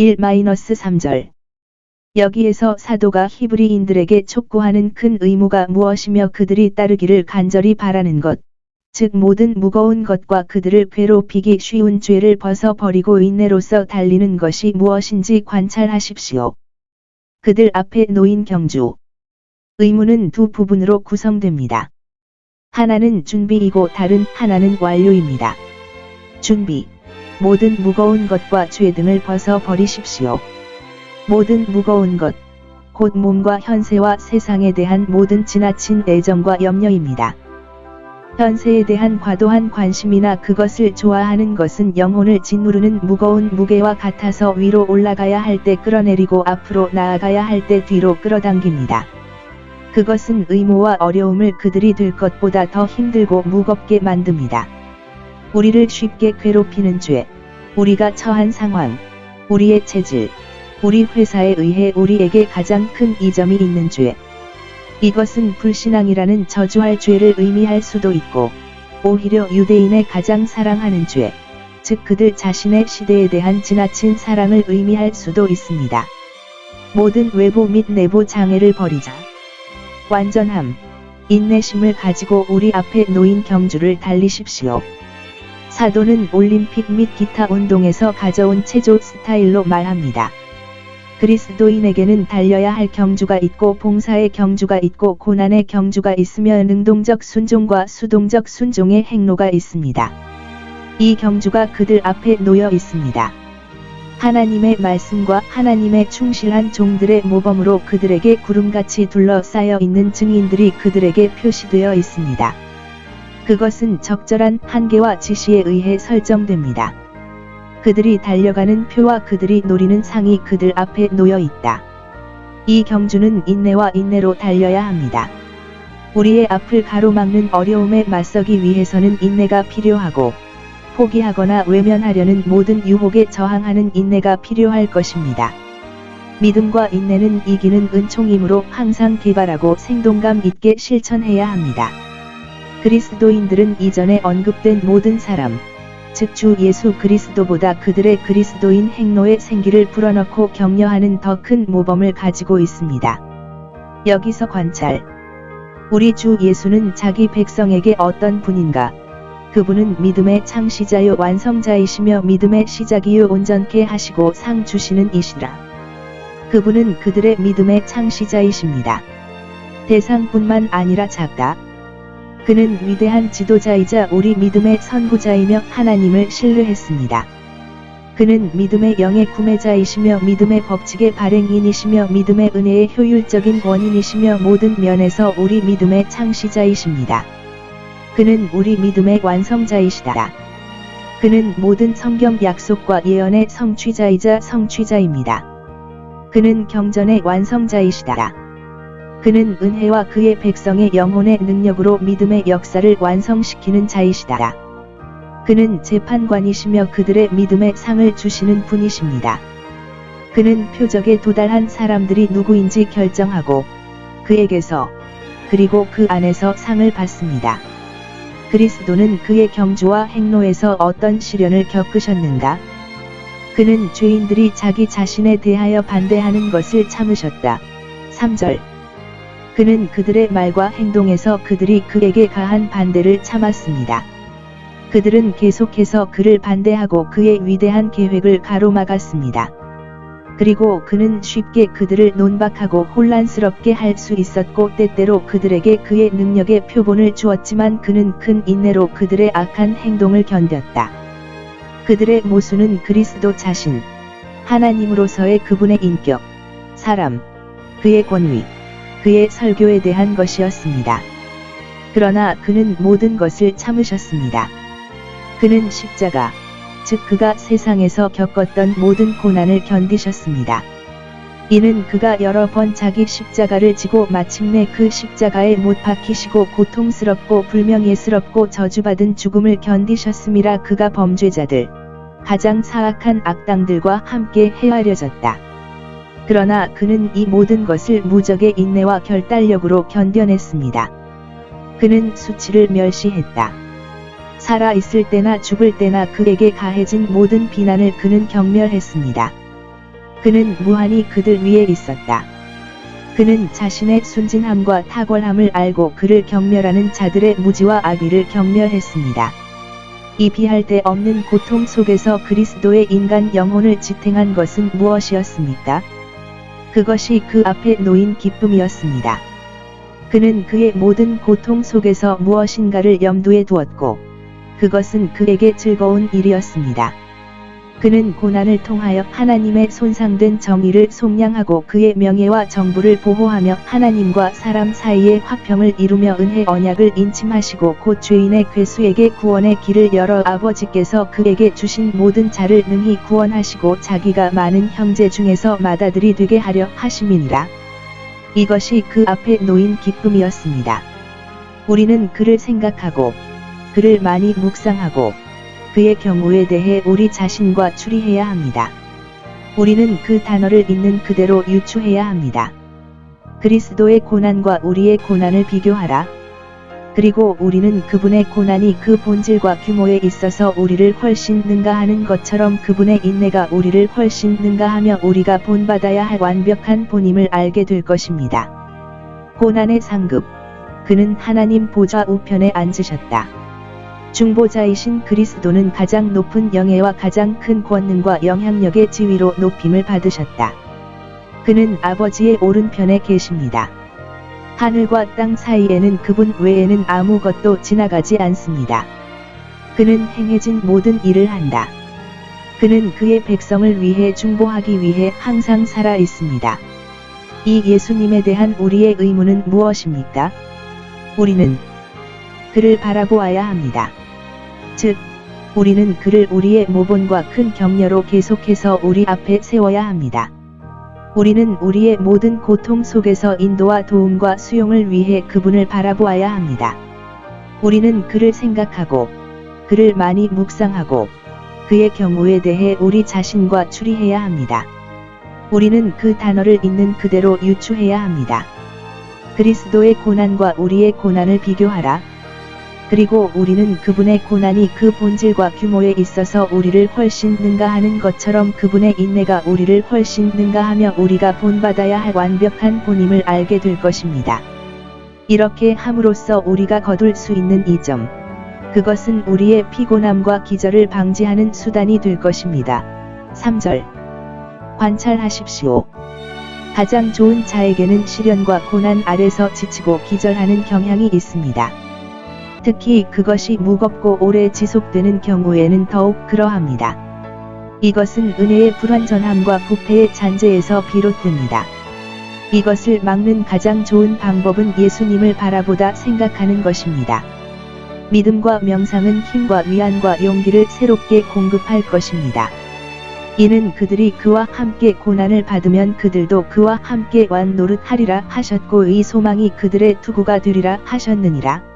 1-3절. 여기에서 사도가 히브리인들에게 촉구하는 큰 의무가 무엇이며 그들이 따르기를 간절히 바라는 것, 즉 모든 무거운 것과 그들을 괴롭히기 쉬운 죄를 벗어버리고 인내로서 달리는 것이 무엇인지 관찰하십시오. 그들 앞에 놓인 경주. 의무는 두 부분으로 구성됩니다. 하나는 준비이고 다른 하나는 완료입니다. 준비. 모든 무거운 것과 죄 등을 벗어 버리십시오. 모든 무거운 것. 곧 몸과 현세와 세상에 대한 모든 지나친 애정과 염려입니다. 현세에 대한 과도한 관심이나 그것을 좋아하는 것은 영혼을 짓누르는 무거운 무게와 같아서 위로 올라가야 할 때 끌어내리고 앞으로 나아가야 할 때 뒤로 끌어당깁니다. 그것은 의무와 어려움을 그들이 될 것보다 더 힘들고 무겁게 만듭니다. 우리를 쉽게 괴롭히는 죄, 우리가 처한 상황, 우리의 체질, 우리 회사에 의해 우리에게 가장 큰 이점이 있는 죄. 이것은 불신앙이라는 저주할 죄를 의미할 수도 있고, 오히려 유대인의 가장 사랑하는 죄, 즉 그들 자신의 시대에 대한 지나친 사랑을 의미할 수도 있습니다. 모든 외부 및 내부 장애를 버리자. 완전함, 인내심을 가지고 우리 앞에 놓인 경주를 달리십시오. 사도는 올림픽 및 기타 운동에서 가져온 체조 스타일로 말합니다. 그리스도인에게는 달려야 할 경주가 있고 봉사의 경주가 있고 고난의 경주가 있으며 능동적 순종과 수동적 순종의 행로가 있습니다. 이 경주가 그들 앞에 놓여 있습니다. 하나님의 말씀과 하나님의 충실한 종들의 모범으로 그들에게 구름같이 둘러싸여 있는 증인들이 그들에게 표시되어 있습니다. 그것은 적절한 한계와 지시에 의해 설정됩니다. 그들이 달려가는 표와 그들이 노리는 상이 그들 앞에 놓여 있다. 이 경주는 인내와 인내로 달려야 합니다. 우리의 앞을 가로막는 어려움에 맞서기 위해서는 인내가 필요하고, 포기하거나 외면하려는 모든 유혹에 저항하는 인내가 필요할 것입니다. 믿음과 인내는 이기는 은총이므로 항상 개발하고 생동감 있게 실천해야 합니다. 그리스도인들은 이전에 언급된 모든 사람, 즉 주 예수 그리스도보다 그들의 그리스도인 행로의 생기를 불어넣고 격려하는 더 큰 모범을 가지고 있습니다. 여기서 관찰. 우리 주 예수는 자기 백성에게 어떤 분인가? 그분은 믿음의 창시자요 완성자이시며 믿음의 시작이요 온전케 하시고 상 주시는 이시라. 그분은 그들의 믿음의 창시자이십니다. 대상뿐만 아니라 작다. 그는 위대한 지도자이자 우리 믿음의 선구자이며 하나님을 신뢰했습니다. 그는 믿음의 영의 구매자이시며 믿음의 법칙의 발행인이시며 믿음의 은혜의 효율적인 원인이시며 모든 면에서 우리 믿음의 창시자이십니다. 그는 우리 믿음의 완성자이시다. 그는 모든 성경 약속과 예언의 성취자이자 성취자입니다. 그는 경전의 완성자이시다. 그는 은혜와 그의 백성의 영혼의 능력으로 믿음의 역사를 완성시키는 자이시다. 그는 재판관이시며 그들의 믿음의 상을 주시는 분이십니다. 그는 표적에 도달한 사람들이 누구인지 결정하고 그에게서 그리고 그 안에서 상을 받습니다. 그리스도는 그의 경주와 행로에서 어떤 시련을 겪으셨는가? 그는 죄인들이 자기 자신에 대하여 반대하는 것을 참으셨다. 3절 그는 그들의 말과 행동에서 그들이 그에게 가한 반대를 참았습니다. 그들은 계속해서 그를 반대하고 그의 위대한 계획을 가로막았습니다. 그리고 그는 쉽게 그들을 논박하고 혼란스럽게 할 수 있었고 때때로 그들에게 그의 능력의 표본을 주었지만 그는 큰 인내로 그들의 악한 행동을 견뎠다. 그들의 모순은 그리스도 자신, 하나님으로서의 그분의 인격, 사람, 그의 권위, 그의 설교에 대한 것이었습니다. 그러나 그는 모든 것을 참으셨습니다. 그는 십자가, 즉 그가 세상에서 겪었던 모든 고난을 견디셨습니다. 이는 그가 여러 번 자기 십자가를 지고 마침내 그 십자가에 못 박히시고 고통스럽고 불명예스럽고 저주받은 죽음을 견디셨음이라 그가 범죄자들, 가장 사악한 악당들과 함께 헤아려졌다. 그러나 그는 이 모든 것을 무적의 인내와 결단력으로 견뎌냈습니다. 그는 수치를 멸시했다. 살아 있을 때나 죽을 때나 그에게 가해진 모든 비난을 그는 경멸했습니다. 그는 무한히 그들 위에 있었다. 그는 자신의 순진함과 탁월함을 알고 그를 경멸하는 자들의 무지와 악의를 경멸했습니다. 이 비할 데 없는 고통 속에서 그리스도의 인간 영혼을 지탱한 것은 무엇이었습니까? 그것이 그 앞에 놓인 기쁨이었습니다. 그는 그의 모든 고통 속에서 무엇인가를 염두에 두었고, 그것은 그에게 즐거운 일이었습니다. 그는 고난을 통하여 하나님의 손상된 정의를 속량하고 그의 명예와 정부를 보호하며 하나님과 사람 사이의 화평을 이루며 은혜 언약을 인침하시고 곧 죄인의 괴수에게 구원의 길을 열어 아버지께서 그에게 주신 모든 자를 능히 구원하시고 자기가 많은 형제 중에서 맏아들이 되게 하려 하심이니라. 이것이 그 앞에 놓인 기쁨이었습니다. 우리는 그를 생각하고 그를 많이 묵상하고 그의 경우에 대해 우리 자신과 추리해야 합니다. 우리는 그 단어를 있는 그대로 유추해야 합니다. 그리스도의 고난과 우리의 고난을 비교하라. 그리고 우리는 그분의 고난이 그 본질과 규모에 있어서 우리를 훨씬 능가하는 것처럼 그분의 인내가 우리를 훨씬 능가하며 우리가 본받아야 할 완벽한 본임을 알게 될 것입니다. 고난의 상급. 그는 하나님 보좌 우편에 앉으셨다. 중보자이신 그리스도는 가장 높은 영예와 가장 큰 권능과 영향력의 지위로 높임을 받으셨다. 그는 아버지의 오른편에 계십니다. 하늘과 땅 사이에는 그분 외에는 아무것도 지나가지 않습니다. 그는 행해진 모든 일을 한다. 그는 그의 백성을 위해 중보하기 위해 항상 살아 있습니다. 이 예수님에 대한 우리의 의무는 무엇입니까? 우리는 그를 바라보아야 합니다. 즉, 우리는 그를 우리의 모본과 큰 격려로 계속해서 우리 앞에 세워야 합니다. 우리는 우리의 모든 고통 속에서 인도와 도움과 수용을 위해 그분을 바라보아야 합니다. 우리는 그를 생각하고, 그를 많이 묵상하고, 그의 경우에 대해 우리 자신과 추리해야 합니다. 우리는 그 단어를 있는 그대로 유추해야 합니다. 그리스도의 고난과 우리의 고난을 비교하라. 그리고 우리는 그분의 고난이 그 본질과 규모에 있어서 우리를 훨씬 능가하는 것처럼 그분의 인내가 우리를 훨씬 능가하며 우리가 본받아야 할 완벽한 본임을 알게 될 것입니다. 이렇게 함으로써 우리가 거둘 수 있는 이 점. 그것은 우리의 피곤함과 기절을 방지하는 수단이 될 것입니다. 3절. 관찰하십시오. 가장 좋은 자에게는 시련과 고난 아래서 지치고 기절하는 경향이 있습니다. 특히 그것이 무겁고 오래 지속되는 경우에는 더욱 그러합니다. 이것은 은혜의 불완전함과 부패의 잔재에서 비롯됩니다. 이것을 막는 가장 좋은 방법은 예수님을 바라보다 생각하는 것입니다. 믿음과 명상은 힘과 위안과 용기를 새롭게 공급할 것입니다. 이는 그들이 그와 함께 고난을 받으면 그들도 그와 함께 완 노릇하리라 하셨고 이 소망이 그들의 투구가 되리라 하셨느니라.